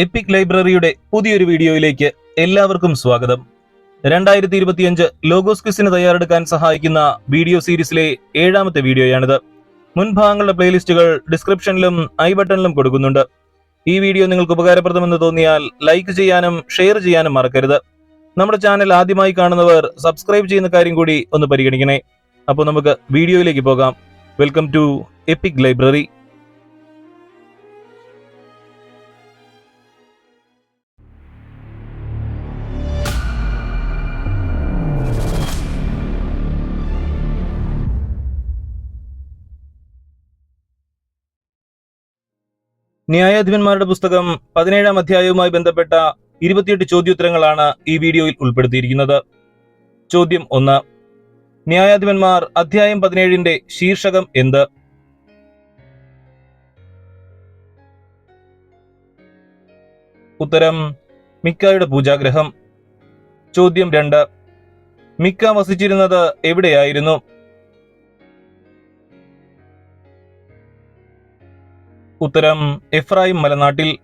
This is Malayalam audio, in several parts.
എപ്പിക് ലൈബ്രറിയുടെ പുതിയൊരു വീഡിയോയിലേക്ക് എല്ലാവർക്കും സ്വാഗതം. രണ്ടായിരത്തി ഇരുപത്തിയഞ്ച് ലോഗോസ് ക്വിസിന് തയ്യാറെടുക്കാൻ സഹായിക്കുന്ന വീഡിയോ സീരീസിലെ ഏഴാമത്തെ വീഡിയോയാണിത്. മുൻഭാഗങ്ങളുടെ പ്ലേലിസ്റ്റുകൾ ഡിസ്ക്രിപ്ഷനിലും ഐ ബട്ടണിലും കൊടുക്കുന്നുണ്ട്. ഈ വീഡിയോ നിങ്ങൾക്ക് ഉപകാരപ്രദമെന്ന് തോന്നിയാൽ ലൈക്ക് ചെയ്യാനും ഷെയർ ചെയ്യാനും മറക്കരുത്. നമ്മുടെ ചാനൽ ആദ്യമായി കാണുന്നവർ സബ്സ്ക്രൈബ് ചെയ്യുന്ന കാര്യം കൂടി ഒന്ന് പരിഗണിക്കണേ. അപ്പോൾ നമുക്ക് വീഡിയോയിലേക്ക് പോകാം. വെൽക്കം ടു എപ്പിക് ലൈബ്രറി ന്യായാധിപന്മാരുടെ പുസ്തകം പതിനേഴാം അധ്യായവുമായി ബന്ധപ്പെട്ട ഇരുപത്തിയെട്ട് ചോദ്യോത്തരങ്ങളാണ് ഈ വീഡിയോയിൽ ഉൾപ്പെടുത്തിയിരിക്കുന്നത്. ചോദ്യം ഒന്ന്. ന്യായാധിപന്മാർ അധ്യായം പതിനേഴിന്റെ ശീർഷകം എന്ത്? ഉത്തരം മിക്കായുടെ പൂജാഗ്രഹം ചോദ്യം രണ്ട്. മിക്ക വസിച്ചിരുന്നത് എവിടെയായിരുന്നു? ഉത്തരം എഫ്രായിം മലനാട്ടിൽ.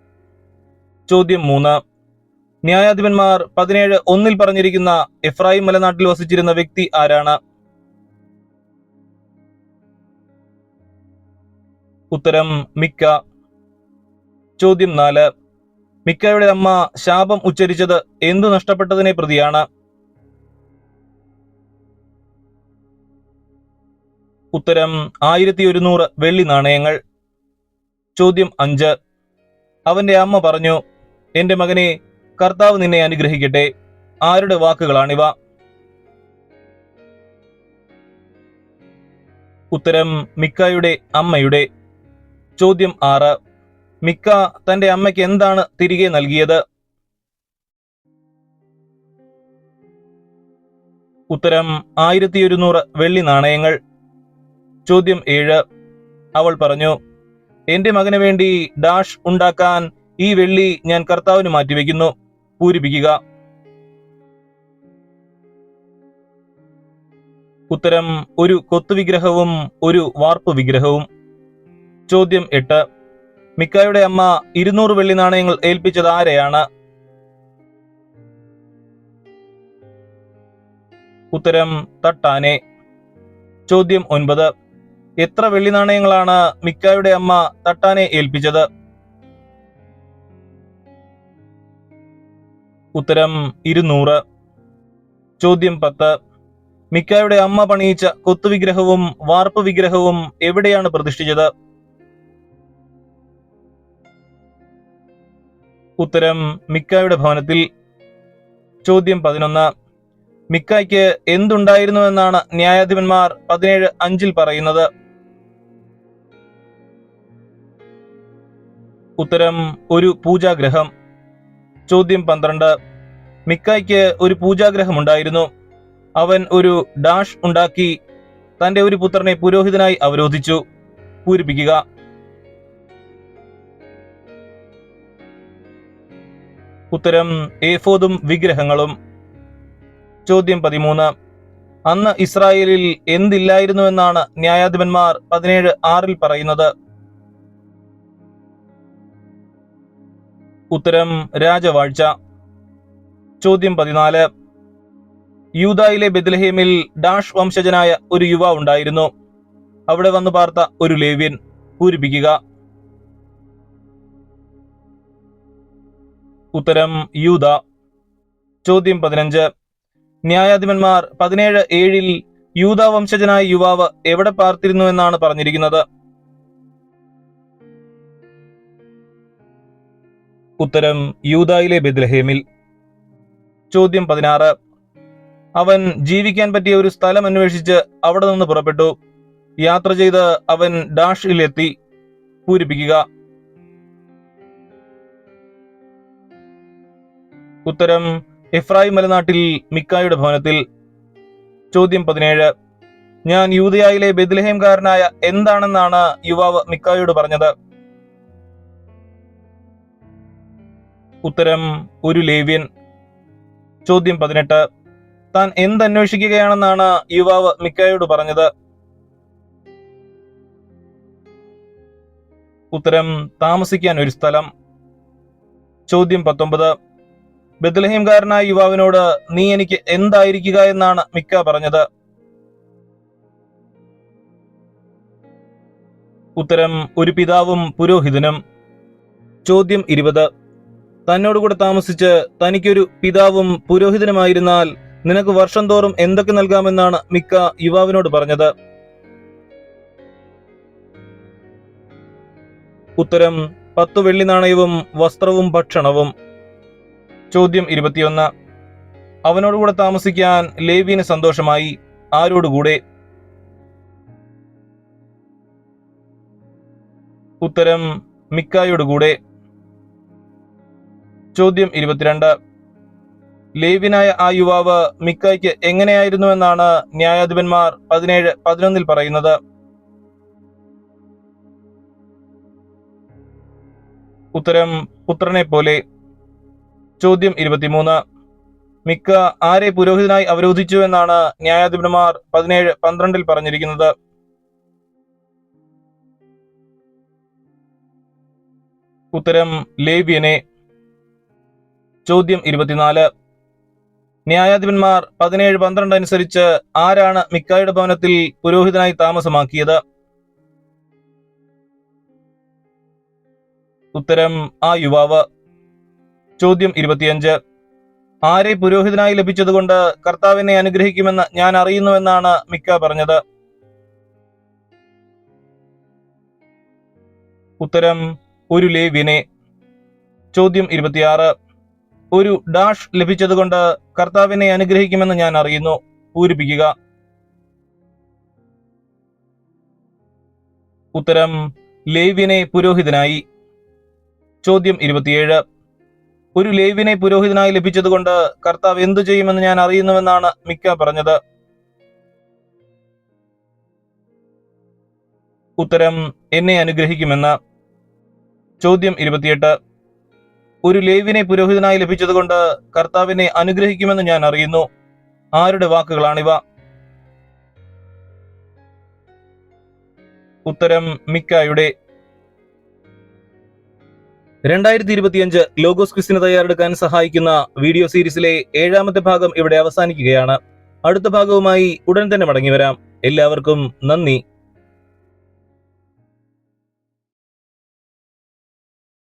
ചോദ്യം മൂന്ന്. ന്യായാധിപന്മാർ പതിനേഴ് ഒന്നിൽ പറഞ്ഞിരിക്കുന്ന എഫ്രായിം മലനാട്ടിൽ വസിച്ചിരുന്ന വ്യക്തി ആരാണ്? ഉത്തരം മിക്ക. ചോദ്യം നാല്. മിക്കയുടെ അമ്മ ശാപം ഉച്ചരിച്ചത് എന്തു നഷ്ടപ്പെട്ടതിനെ പ്രതിയാണ്? ഉത്തരം ആയിരത്തി ഒരുന്നൂറ് വെള്ളി നാണയങ്ങൾ. ചോദ്യം അഞ്ച്. അവന്റെ അമ്മ പറഞ്ഞു എന്റെ മകനെ കർത്താവ് നിന്നെ അനുഗ്രഹിക്കട്ടെ. ആരുടെ വാക്കുകളാണിവ? ഉത്തരം മിക്കായുടെ അമ്മയുടെ. ചോദ്യം ആറ്. മിക്ക തന്റെ അമ്മയ്ക്ക് എന്താണ് തിരികെ നൽകിയത്? ഉത്തരം ആയിരത്തി ഒരുന്നൂറ് വെള്ളി നാണയങ്ങൾ. ചോദ്യം ഏഴ്. അവൾ പറഞ്ഞു എന്റെ മകന് വേണ്ടി ഡാഷ് ഉണ്ടാക്കാൻ ഈ വെള്ളി ഞാൻ കർത്താവിന് മാറ്റിവെക്കുന്നു. പൂരിപ്പിക്കുക. ഉത്തരം ഒരു കൊത്തുവിഗ്രഹവും ഒരു വാർപ്പ് വിഗ്രഹവും. ചോദ്യം എട്ട്. മിക്കായുടെ അമ്മ ഇരുന്നൂറ് വെള്ളി നാണയങ്ങൾ ഏൽപ്പിച്ചത് ആരെയാണ്? ഉത്തരം തട്ടാനെ. ചോദ്യം ഒൻപത്. എത്ര വെള്ളി നാണയങ്ങളാണ് മിക്കായുടെ അമ്മ തട്ടാനെ ഏൽപ്പിച്ചത്? ഉത്തരം ഇരുന്നൂറ്. ചോദ്യം പത്ത്. മിക്കായുടെ അമ്മ പണിയിച്ച കൊത്തുവിഗ്രഹവും വാർപ്പ് വിഗ്രഹവും എവിടെയാണ് പ്രതിഷ്ഠിച്ചത്? ഉത്തരം മിക്കായുടെ ഭവനത്തിൽ. ചോദ്യം പതിനൊന്ന്. മിക്കായ്ക്ക് എന്തുണ്ടായിരുന്നുവെന്നാണ് ന്യായാധിപന്മാർ പതിനേഴ് അഞ്ചിൽ പറയുന്നത്. ഉത്തരം ഒരു പൂജാഗ്രഹം. ചോദ്യം പന്ത്രണ്ട്. മിക്കായ്ക്ക് ഒരു പൂജാഗ്രഹം ഉണ്ടായിരുന്നു അവൻ ഒരു ഡാഷ് ഉണ്ടാക്കി തന്റെ ഒരു പുത്രനെ പുരോഹിതനായി അവരോധിച്ചു. പൂരിപ്പിക്കുക. ഉത്തരം ഏഫോദും വിഗ്രഹങ്ങളും. ചോദ്യം പതിമൂന്ന്. അന്ന് ഇസ്രായേലിൽ എന്തില്ലായിരുന്നുവെന്നാണ് ന്യായാധിപന്മാർ പതിനേഴ് ആറിൽ പറയുന്നത്. ഉത്തരം രാജവാഴ്ച. ചോദ്യം പതിനാല്. യൂതായിലെ ബെത്ലഹേമിൽ ഡാഷ് വംശജനായ ഒരു യുവ ഉണ്ടായിരുന്നു. അവിടെ വന്നു പാർത്ത ഒരു ലേവ്യൻ പൂരിപ്പിക്കുക. ഉത്തരം യൂത ചോദ്യം പതിനഞ്ച്. ന്യായാധിപന്മാർ പതിനേഴ് ഏഴിൽ യൂത വംശജനായ യുവാവ് എവിടെ പാർത്തിരുന്നു എന്നാണ് പറഞ്ഞിരിക്കുന്നത്? ഉത്തരം യൂതായിലെ ബെദ്ലഹേമിൽ ചോദ്യം പതിനാറ്. അവൻ ജീവിക്കാൻ പറ്റിയ ഒരു സ്ഥലം അന്വേഷിച്ച് അവിടെ നിന്ന് പുറപ്പെട്ടു. യാത്ര ചെയ്ത് അവൻ ഡാഷിൽ എത്തി. പൂരിപ്പിക്കുക. ഉത്തരം എഫ്രായി മലനാട്ടിൽ മിക്കായുടെ ഭവനത്തിൽ. ചോദ്യം പതിനേഴ്. ഞാൻ യൂതയായിലെ ബെദ്ലഹേംകാരനായ എന്താണെന്നാണ് യുവാവ് മിക്കായോട് പറഞ്ഞത്? ഉത്തരം ഒരു ലേവ്യൻ. ചോദ്യം പതിനെട്ട്. താൻ എന്തന്വേഷിക്കുകയാണെന്നാണ് യുവാവ് മിക്കായോട് പറഞ്ഞത്? ഉത്തരം താമസിക്കാൻ ഒരു സ്ഥലം. ചോദ്യം പത്തൊമ്പത്. ബദലഹീംകാരനായ യുവാവിനോട് നീ എനിക്ക് എന്തായിരിക്കുക എന്നാണ് മിക്ക പറഞ്ഞത്? ഉത്തരം ഒരു പിതാവും പുരോഹിതനും. ചോദ്യം ഇരുപത്. തന്നോടുകൂടെ താമസിച്ച് തനിക്കൊരു പിതാവും പുരോഹിതനുമായിരുന്നാൽ നിനക്ക് വർഷം തോറും എന്തൊക്കെ നൽകാമെന്നാണ് മിക്ക യുവാവിനോട് പറഞ്ഞത്? ഉത്തരം പത്തു വെള്ളി നാണയവും വസ്ത്രവും ഭക്ഷണവും. ചോദ്യം ഇരുപത്തിയൊന്ന്. അവനോടുകൂടെ താമസിക്കാൻ ലേവിന് സന്തോഷമായി. ആരോടുകൂടെ? ഉത്തരം മിക്കായോടുകൂടെ. ചോദ്യം ഇരുപത്തിരണ്ട്. ലേവിനായ ആ യുവാവ് മിക്കായ്ക്ക് എങ്ങനെയായിരുന്നുവെന്നാണ് ന്യായാധിപന്മാർ പതിനേഴ് പതിനൊന്നിൽ പറയുന്നത്. ഉത്തരം പുത്രനെ പോലെ. ചോദ്യം ഇരുപത്തിമൂന്ന്. മിക്ക ആരെ പുരോഹിതനായി അവരോധിച്ചു എന്നാണ് ന്യായാധിപന്മാർ പതിനേഴ് പന്ത്രണ്ടിൽ പറഞ്ഞിരിക്കുന്നത്. ഉത്തരം ലേവ്യനെ ചോദ്യം ഇരുപത്തിനാല്. ന്യായാധിപന്മാർ പതിനേഴ് പന്ത്രണ്ട് അനുസരിച്ച് ആരാണ് മിക്കായുടെ ഭവനത്തിൽ പുരോഹിതനായി താമസമാക്കിയത്? ഉത്തരം ആ യുവാവ്. ചോദ്യം ഇരുപത്തിയഞ്ച്. ആരെ പുരോഹിതനായി ലഭിച്ചതുകൊണ്ട് കർത്താവിനെ അനുഗ്രഹിക്കുമെന്ന് ഞാൻ അറിയുന്നുവെന്നാണ് മിക്ക പറഞ്ഞത്. ഉത്തരം ഒരു ലേവ്യനെ. ചോദ്യം ഇരുപത്തിയാറ്. ഒരു ഡാഷ് ലഭിച്ചതുകൊണ്ട് കർത്താവിനെ അനുഗ്രഹിക്കുമെന്ന് ഞാൻ അറിയുന്നു. പൂരിപ്പിക്കുക. ഉത്തരം ലേവിനെ പുരോഹിതനായി. ചോദ്യം ഇരുപത്തിയേഴ്. ഒരു ലേവിനെ പുരോഹിതനായി ലഭിച്ചതുകൊണ്ട് കർത്താവ് എന്തു ചെയ്യുമെന്ന് ഞാൻ അറിയുന്നുവെന്നാണ് മിക്ക പറഞ്ഞത്. ഉത്തരം എന്നെ അനുഗ്രഹിക്കുമെന്ന്. ചോദ്യം ഇരുപത്തിയെട്ട്. ഒരു ലേവിനെ പുരോഹിതനായി ലഭിച്ചതുകൊണ്ട് കർത്താവിനെ അനുഗ്രഹിക്കുമെന്ന് ഞാൻ അറിയുന്നു. ആരുടെ വാക്കുകളാണിവ? ഉത്തരം മിക്കായുടെ. രണ്ടായിരത്തി ഇരുപത്തിയഞ്ച് ലോഗോസ് ക്വിസിന് തയ്യാറെടുക്കാൻ സഹായിക്കുന്ന വീഡിയോ സീരീസിലെ ഏഴാമത്തെ ഭാഗം ഇവിടെ അവസാനിക്കുകയാണ്. അടുത്ത ഭാഗവുമായി ഉടൻ തന്നെ മടങ്ങി വരാം എല്ലാവർക്കും നന്ദി.